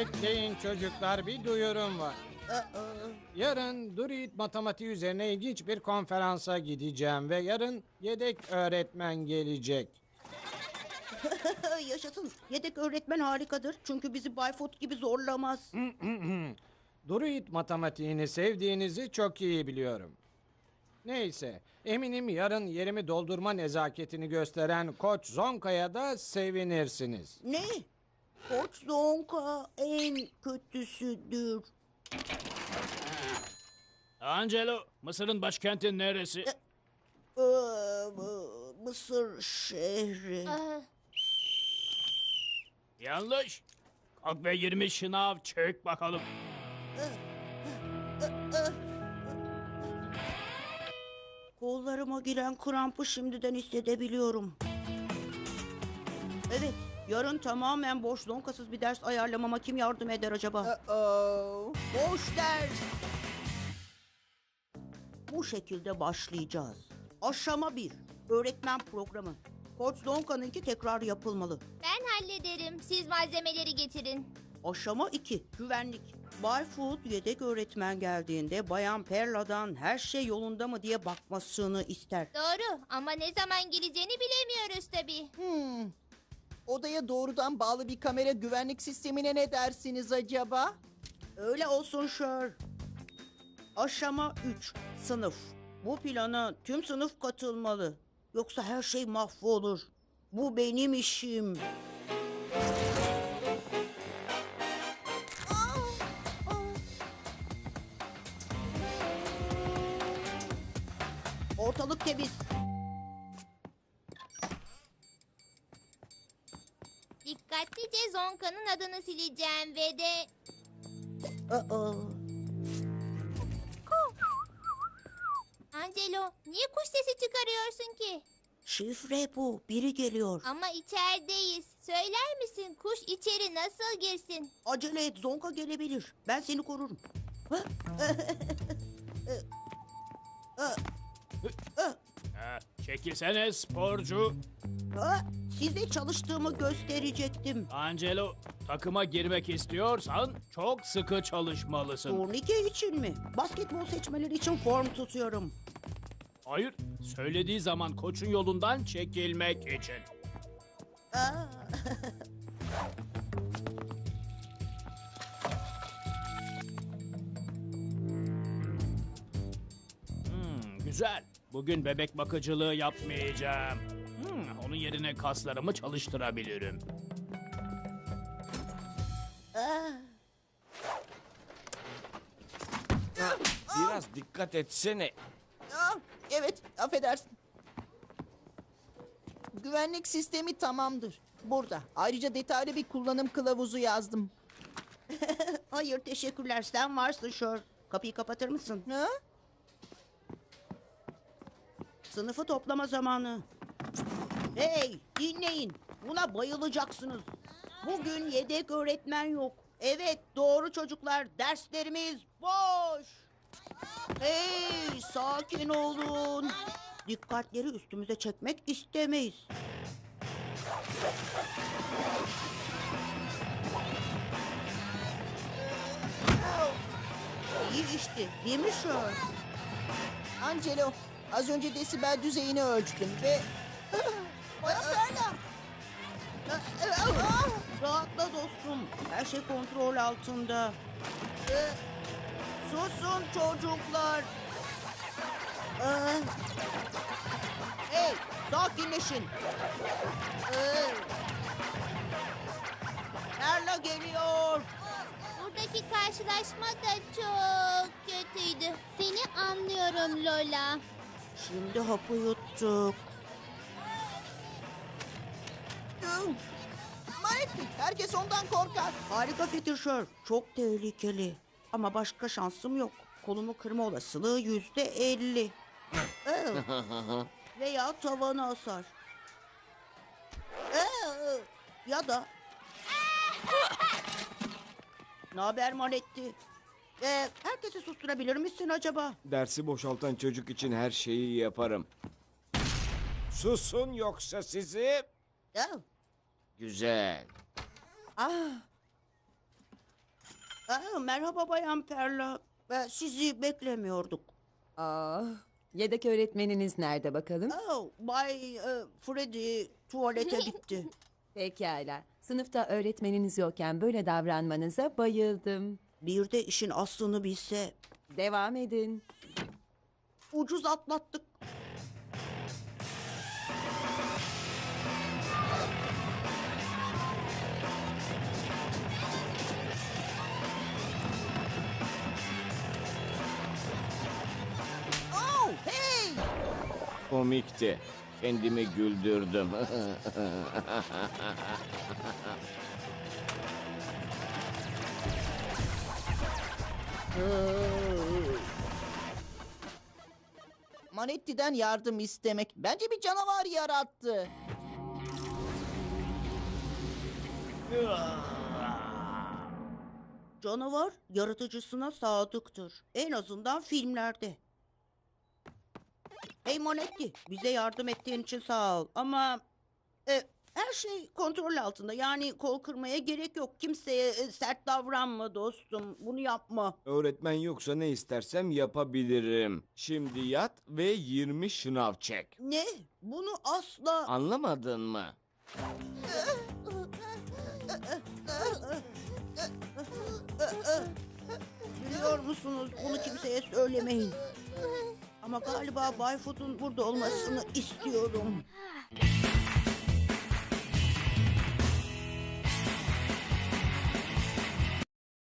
Bekleyin çocuklar bir duyurum var. Yarın Druid matematiği üzerine ilginç bir konferansa gideceğim ve yarın yedek öğretmen gelecek. Yaşasın. Yedek öğretmen harikadır. Çünkü bizi Bayfoot gibi zorlamaz. Druid matematiğini sevdiğinizi çok iyi biliyorum. Neyse, eminim yarın yerimi doldurma nezaketini gösteren Koç Zonka'ya da sevinirsiniz. Ne? Koç Zonka en kötüsüdür. Angelo, Mısır'ın başkenti neresi? Ee, bu- Mısır şehri. Ah, Yanlış. Kalk ve 20 şınav çek bakalım. Kollarıma giren krampı şimdiden hissedebiliyorum. Evet, yarın tamamen boş zonkasız bir ders ayarlamama kim yardım eder acaba? Boş ders. Bu şekilde başlayacağız. Aşama bir, öğretmen programı. Koç Zonka'nınki tekrar yapılmalı. ben hallederim. Siz malzemeleri getirin. Aşama 2. Güvenlik. Bayfoot yedek öğretmen geldiğinde Bayan Perla'dan her şey yolunda mı diye bakmasını ister. Doğru ama ne zaman geleceğini bilemiyoruz tabii. Hmm. Odaya doğrudan bağlı bir kamera güvenlik sistemine ne dersiniz acaba? Öyle olsun Şör. Aşama 3. Sınıf. Bu plana tüm sınıf katılmalı. Yoksa her şey mahvolur. Bu benim işim. Ortalık temiz. Dikkatlice Zonka'nın adını sileceğim ve de... Aa, Angelo niye kuş sesi çıkarıyorsun ki? şifre bu. Biri geliyor. Ama içerideyiz. Söyler misin kuş içeri nasıl girsin? Acele et Zonka gelebilir. Ben seni korurum. Ha, çekilsene sporcu. Ha, size çalıştığımı gösterecektim. Angelo, takıma girmek istiyorsan çok sıkı çalışmalısın. Turnike için mi? Basketbol seçmeleri için form tutuyorum. Hayır, söylediği zaman koçun yolundan çekilmek için. Aa, Hmm, güzel. Bugün bebek bakıcılığı yapmayacağım. Hmm, onun yerine kaslarımı çalıştırabilirim. Biraz dikkat etsene. Aa, evet, affedersin. Güvenlik sistemi tamamdır. Burada. Ayrıca detaylı bir kullanım kılavuzu yazdım. Hayır teşekkürler sen varsın Şör. Kapıyı kapatır mısın? Ha? Sınıfı toplama zamanı. Hey dinleyin. Buna bayılacaksınız. Bugün yedek öğretmen yok. Evet doğru çocuklar derslerimiz boş. Hey sakin olun. Dikkatleri üstümüze çekmek istemeyiz. İyi işti değil mi Şör? Angelo, az önce desibel düzeyini ölçtüm ve... Rahatla dostum. Her şey kontrol altında. Ee, susun çocuklar. Ee, hey, sakinleşin. Ee, Perla geliyor. Buradaki karşılaşma da çok kötüydü. Seni anlıyorum Lola. Şimdi hapı yuttuk. Manettik, herkes ondan korkar. Harika fikir Şör. Çok tehlikeli. Ama başka şansım yok. Kolumu kırma olasılığı yüzde elli. Veya tavanı asar. Ee, Ya da... Ne haber Manetti? Ee, herkesi susturabilir misin acaba? Dersi boşaltan çocuk için her şeyi yaparım. Susun yoksa sizi. Ee, Güzel. Ah, Aa, merhaba Bayan Perla. Ee, sizi beklemiyorduk. Aa, yedek öğretmeniniz nerede bakalım? Aa, Bay e, Freddy tuvalete gitti. Pekala. Sınıfta öğretmeniniz yokken böyle davranmanıza bayıldım. Bir de işin aslını bilse Devam edin. ucuz atlattık. Oh, hey! Komikti. Kendimi güldürdüm. Manetti'den yardım istemek bence bir canavar yarattı. Canavar yaratıcısına sadıktır. En azından filmlerde. Hey Monetti, bize yardım ettiğin için sağ ol. Ama e, her şey kontrol altında. Yani kol kırmaya gerek yok. Kimseye e, sert davranma dostum. Bunu yapma. Öğretmen yoksa ne istersem yapabilirim. Şimdi yat ve 20 şınav çek. Ne? Bunu asla... Anlamadın mı? Biliyor musunuz? Bunu kimseye söylemeyin. Ama galiba Bayfoot'un burada olmasını istiyorum.